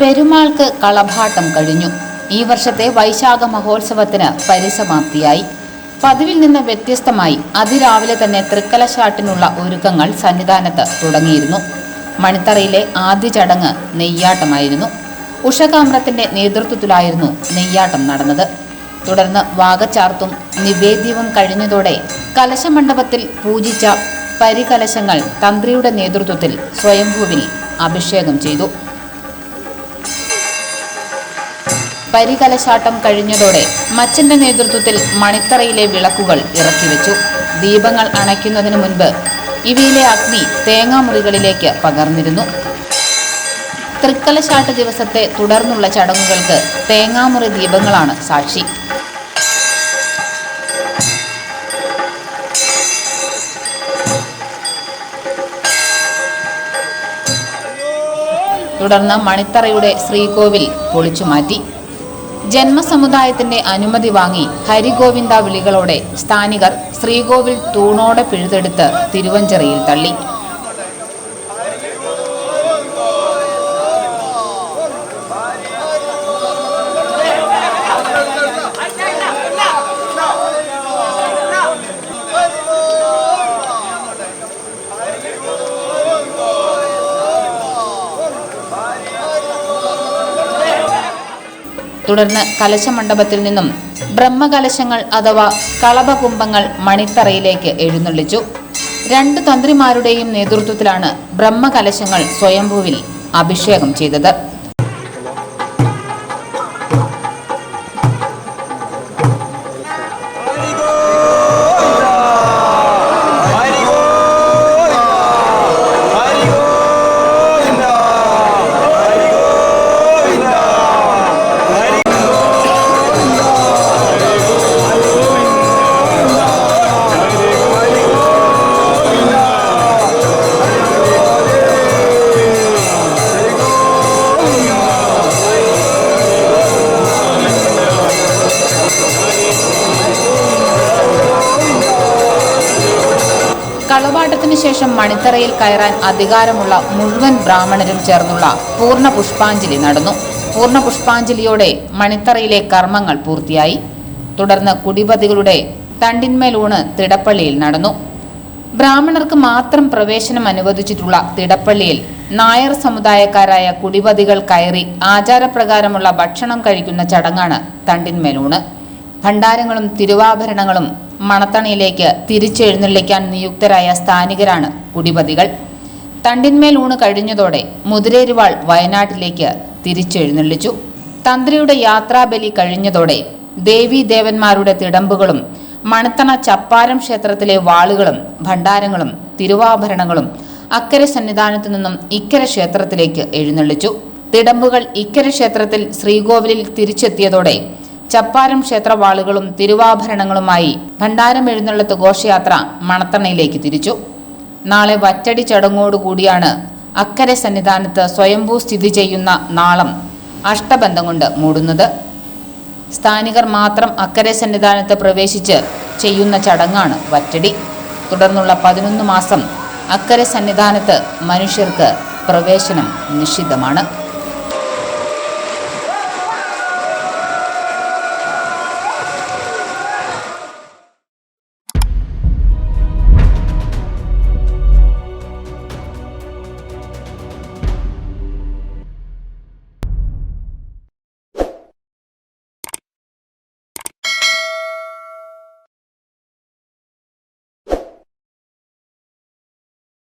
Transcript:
പെരുമാൾക്ക് കളഭാട്ടം കഴിഞ്ഞു. ഈ വർഷത്തെ വൈശാഖ മഹോത്സവത്തിന് പരിസമാപ്തിയായി. പതിവിൽ നിന്ന് വ്യത്യസ്തമായി അതിരാവിലെ തന്നെ തൃക്കലശാട്ടിനുള്ള ഒരുക്കങ്ങൾ സന്നിധാനത്ത് തുടങ്ങിയിരുന്നു. മണിത്തറയിലെ ആദ്യ ചടങ്ങ് നെയ്യാട്ടമായിരുന്നു. ഉഷകാമ്രത്തിന്റെ നേതൃത്വത്തിലായിരുന്നു നെയ്യാട്ടം നടന്നത്. തുടർന്ന് വാഗച്ചാർത്തും നിവേദ്യവും കഴിഞ്ഞതോടെ കലശമണ്ഡപത്തിൽ പൂജിച്ച പരികലശങ്ങൾ തന്ത്രിയുടെ നേതൃത്വത്തിൽ സ്വയംഭൂവിൽ അഭിഷേകം ചെയ്തു. പരികലശാട്ടം കഴിഞ്ഞതോടെ മച്ചന്റെ നേതൃത്വത്തിൽ മണിത്തറയിലെ വിളക്കുകൾ ഇറക്കിവെച്ചു. ദീപങ്ങൾ അണയ്ക്കുന്നതിന് മുൻപ് ഇവയിലെ അഗ്നി തേങ്ങാമുറികളിലേക്ക് പകർന്നിരുന്നു. തൃക്കലശാട്ട് ദിവസത്തെ തുടർന്നുള്ള ചടങ്ങുകൾക്ക് തേങ്ങാമുറി ദീപങ്ങളാണ് സാക്ഷി. തുടർന്ന് മണിത്തറയുടെ ശ്രീകോവിൽ പൊളിച്ചുമാറ്റി. ജന്മസമുദായത്തിന്റെ അനുമതി വാങ്ങി ഹരിഗോവിന്ദ വിളികളോടെ സ്ഥാനികർ ശ്രീകോവിൽ തൂണോടെ പിഴുതെടുത്ത് തിരുവഞ്ചറിയിൽ തള്ളി. തുടർന്ന് കലശമണ്ഡപത്തിൽ നിന്നും ബ്രഹ്മകലശങ്ങൾ അഥവാ കളഭകുംഭങ്ങൾ മണിത്തറയിലേക്ക് എഴുന്നള്ളിച്ചു. രണ്ട് തന്ത്രിമാരുടെയും നേതൃത്വത്തിലാണ് ബ്രഹ്മകലശങ്ങൾ സ്വയംഭൂവിൽ അഭിഷേകം ചെയ്തത്. കളവാട്ടത്തിന് ശേഷം മണിത്തറയിൽ കയറാൻ അധികാരമുള്ള മുഴുവൻ ബ്രാഹ്മണരും ചേർന്നുള്ള പൂർണ പുഷ്പാഞ്ജലി നടന്നു. പൂർണ പുഷ്പാഞ്ജലിയോടെ മണിത്തറയിലെ കർമ്മങ്ങൾ പൂർത്തിയായി. തുടർന്ന് കുടിപതികളുടെ തണ്ടിന്മേലൂണ് തിടപ്പള്ളിയിൽ നടന്നു. ബ്രാഹ്മണർക്ക് മാത്രം പ്രവേശനം അനുവദിച്ചിട്ടുള്ള തിടപ്പള്ളിയിൽ നായർ സമുദായക്കാരായ കുടിപതികൾ കയറി ആചാരപ്രകാരമുള്ള ഭക്ഷണം കഴിക്കുന്ന ചടങ്ങാണ് തണ്ടിന്മേലൂണ്. ഭണ്ഡാരങ്ങളും തിരുവാഭരണങ്ങളും മണത്തണിയിലേക്ക് തിരിച്ചെഴുന്നള്ളിക്കാൻ നിയുക്തരായ സ്ഥാനികരാണ് കുടിപതികൾ. തണ്ടിന്മേൽ ഊണ് കഴിഞ്ഞതോടെ മുതിരേരുവാൾ വയനാട്ടിലേക്ക് തിരിച്ചെഴുന്നള്ളിച്ചു. തന്ത്രിയുടെ യാത്രാബലി കഴിഞ്ഞതോടെ ദേവീ ദേവന്മാരുടെ തിടമ്പുകളും മണത്തണ ചപ്പാരം ക്ഷേത്രത്തിലെ വാളുകളും ഭണ്ഡാരങ്ങളും തിരുവാഭരണങ്ങളും അക്കരെ സന്നിധാനത്തു നിന്നും ഇക്കര ക്ഷേത്രത്തിലേക്ക് എഴുന്നള്ളിച്ചു. തിടമ്പുകൾ ഇക്കര ക്ഷേത്രത്തിൽ ശ്രീകോവിലിൽ തിരിച്ചെത്തിയതോടെ ചപ്പാരം ക്ഷേത്രവാളുകളും തിരുവാഭരണങ്ങളുമായി ഭണ്ഡാരം എഴുന്നള്ളത്ത് ഘോഷയാത്ര മണത്തണയിലേക്ക് തിരിച്ചു. നാളെ വറ്റടി ചടങ്ങോടുകൂടിയാണ് അക്കരെ സന്നിധാനത്ത് സ്വയംഭൂ സ്ഥിതി ചെയ്യുന്ന നാളം അഷ്ടബന്ധം കൊണ്ട് മൂടുന്നത്. സ്ഥാനികർ മാത്രം അക്കരെ സന്നിധാനത്ത് പ്രവേശിച്ച് ചെയ്യുന്ന ചടങ്ങാണ് വറ്റടി. തുടർന്നുള്ള പതിനൊന്ന് മാസം അക്കരെ സന്നിധാനത്ത് മനുഷ്യർക്ക് പ്രവേശനം നിഷിദ്ധമാണ്.